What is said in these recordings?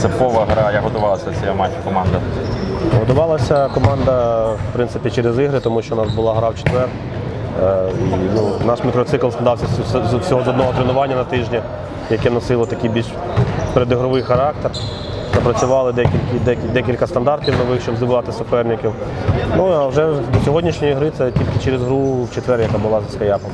Принципова гра, як готувалася цього матчу команда. Готувалася команда в принципі через ігри, тому що у нас була гра в четвер. Е, І, ну, наш мікроцикл складався всього з одного тренування на тижні, яке носило такий більш передігровий характер. Напрацювали декілька, декілька стандартів нових, щоб здивувати суперників. Ну а вже до сьогоднішньої гри це тільки через гру в четвер, яка була з Скаяпом.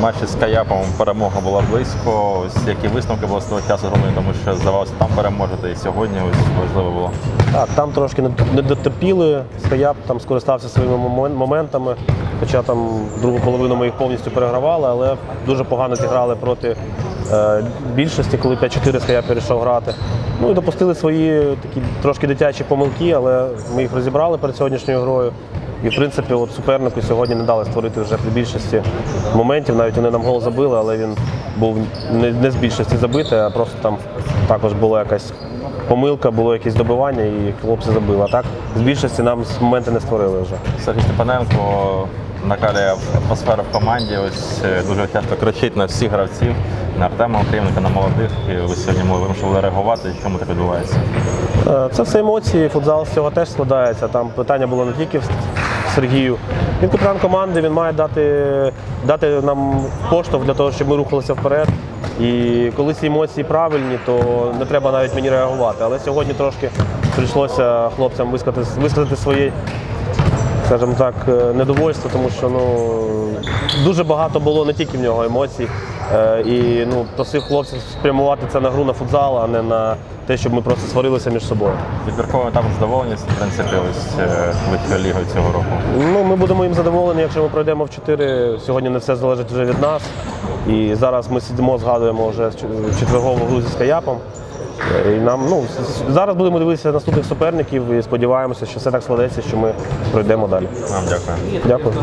Матчі з Каяпом перемога була близько. Ось які висновки були з того часу зроблені, тому що здавалося, там переможете і сьогодні ось важливо було. Так, там трошки не дотерпіли. Скаяп там скористався своїми моментами. Хоча там другу половину ми їх повністю перегравали, але дуже погано зіграли проти е, більшості, коли 5-4 Скаяп перейшов грати. Ну і допустили свої такі трошки дитячі помилки, але ми їх розібрали перед сьогоднішньою грою. І в принципі, от супернику сьогодні не дали створити вже при більшості моментів. Навіть вони нам гол забили, але він був не, не з більшості забитий, а просто там також була якась помилка, було якесь добивання і хлопці забили. А так з більшості нам моменти не створили вже. Сергій Степаненко накалює атмосферу в команді. Ось е, дуже часто кричить на всіх гравців, на Артема Окрівника, на молодих. І ви сьогодні вимушували реагувати. Чому так відбувається? Е, Це все емоції, футзал з цього теж складається. Там питання було не тільки в Сергію. Він капітан команди, він має дати, дати нам поштовх для того, щоб ми рухалися вперед. І коли ці емоції правильні, то не треба навіть мені реагувати. Але сьогодні трошки прийшлося хлопцям висказати, висказати своє скажімо так, е, недовольство, тому що ну, дуже багато було не тільки в нього емоцій. Е, І ну, просив хлопців спрямувати це на гру на футзал, а не на те, щоб ми просто сварилися між собою. Відбірковим етапом задоволеність, в принципі, ось е, лігою цього року. Ну, ми будемо їм задоволені, якщо ми пройдемо в 4. Сьогодні не все залежить вже від нас. І зараз ми сидимо, згадуємо вже четвергову гру зі Скаяпом. Е, І нам, ну, зараз будемо дивитися наступних суперників і сподіваємося, що все так складеться, що ми пройдемо далі. Вам дякую. Дякую.